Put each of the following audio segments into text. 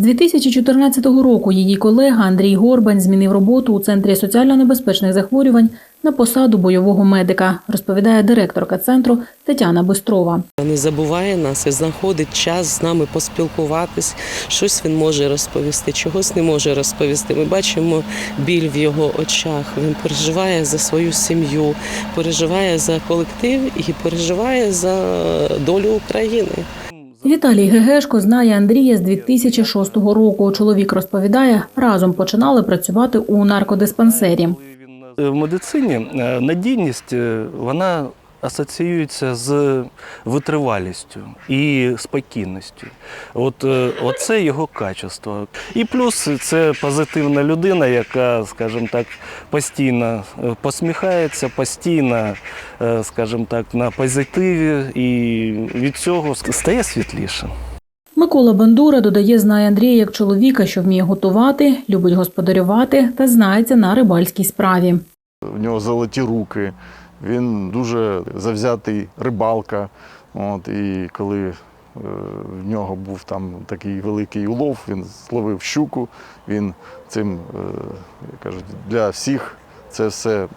З 2014 року її колега Андрій Горбань змінив роботу у центрі соціально небезпечних захворювань на посаду бойового медика, розповідає директорка центру Тетяна Бистрова. Не забуває нас і знаходить час з нами поспілкуватись. Щось він може розповісти, чогось не може розповісти. Ми бачимо біль в його очах. Він переживає за свою сім'ю, переживає за колектив і переживає за долю України. Віталій Гегешко знає Андрія з 2006 року. Чоловік розповідає, разом починали працювати у наркодиспансері. В медицині е, надійність е, вона асоціюється з витривалістю і спокійністю. От е, оце його качество. І плюс це позитивна людина, яка, скажімо так, постійно е, посміхається, постійно, е, скажімо так, на позитиві, і від цього стає світліше. Микола Бандура додає, знає Андрія як чоловіка, що вміє готувати, любить господарювати та знається на рибальській справі. В нього золоті руки, він дуже завзятий рибалка. От, і коли е, в нього був там такий великий улов, він зловив щуку, він цим, е, як кажуть, для всіх це все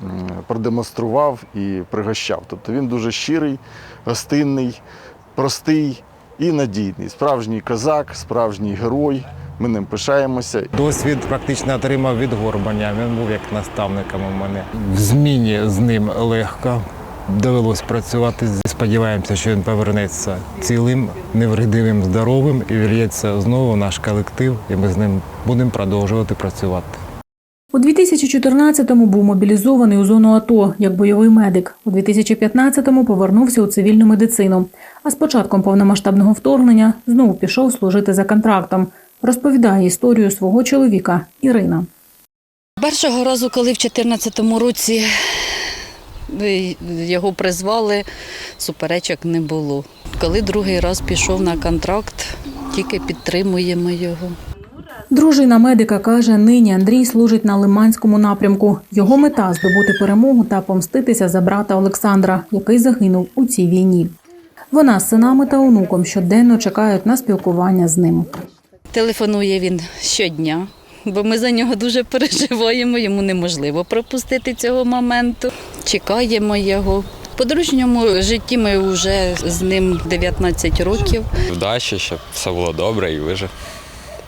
продемонстрував і пригощав. Тобто він дуже щирий, гостинний, простий і надійний. Справжній козак, справжній герой. Ми ним пишаємося. Досвід практично отримав від Горбаня. Він був як наставником у мене. В зміні з ним легко. Довелось працювати. Сподіваємося, що він повернеться цілим, невредивим, здоровим і вір'ється знову в наш колектив, і ми з ним будемо продовжувати працювати. У 2014-му був мобілізований у зону АТО як бойовий медик. У 2015-му повернувся у цивільну медицину. А з початком повномасштабного вторгнення знову пішов служити за контрактом. Розповідає історію свого чоловіка Ірина. Першого разу, коли в 2014 році е, його призвали, суперечок не було. Коли другий раз пішов на контракт, тільки підтримуємо його. Дружина медика каже, нині Андрій служить на Лиманському напрямку. Його мета здобути перемогу та помститися за брата Олександра, який загинув у цій війні. Вона з синами та онуком щоденно чекають на спілкування з ним. Телефонує він щодня, бо ми за нього дуже переживаємо, йому неможливо пропустити цього моменту. Чекаємо його. В подружньому житті ми вже з ним 19 років. Вдачі, щоб все було добре і вижив.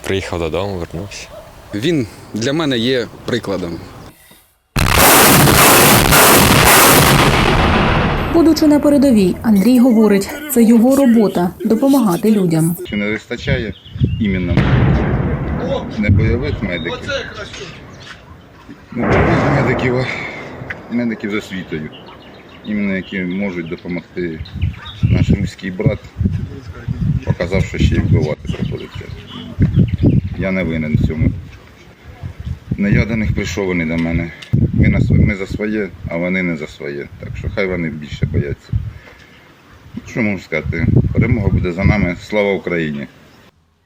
Приїхав додому, вернувся. Він для мене є прикладом. Будучи на передовій, Андрій говорить, це його робота допомагати людям. Чи не вистачає іменно не бойових медиків, не бойових медиків, а медиків з освітою, іменно які можуть допомогти наш руський брат, показав, що ще й вбивати приходиться. Я не винен в цьому. Не я до них прийшов, вони до мене. Ми, на ми за своє, а вони не за своє. Так що хай вони більше бояться. Що можу сказати? Перемога буде за нами. Слава Україні!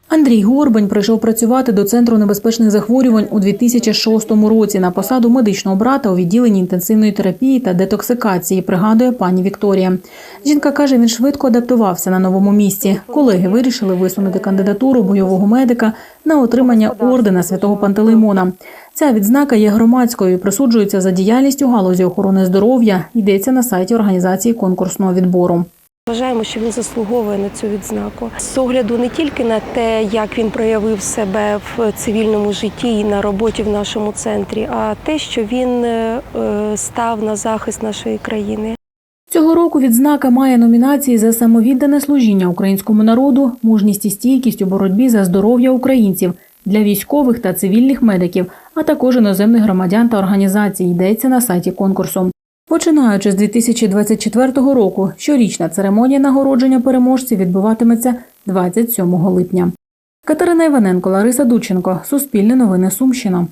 Андрій Горбань прийшов працювати до центру небезпечних захворювань у 2006 році на посаду медичного брата у відділенні інтенсивної терапії та детоксикації, пригадує пані Вікторія. Жінка каже, він швидко адаптувався на новому місці. Колеги вирішили висунути кандидатуру бойового медика на отримання ордена святого Пантелеймона. Ця відзнака є громадською і присуджується за діяльність у галузі охорони здоров'я. Йдеться на сайті організації конкурсного відбору. Вважаємо, що він заслуговує на цю відзнаку з огляду не тільки на те, як він проявив себе в цивільному житті і на роботі в нашому центрі, а те, що він е, став на захист нашої країни. Цього року відзнака має номінації за самовіддане служіння українському народу, мужність і стійкість у боротьбі за здоров'я українців для військових та цивільних медиків, а також іноземних громадян та організацій. Йдеться на сайті конкурсу. Починаючи з 2024 року, щорічна церемонія нагородження переможців відбуватиметься 27 липня. Катерина Іваненко, Лариса Дученко, Суспільне новини Сумщина.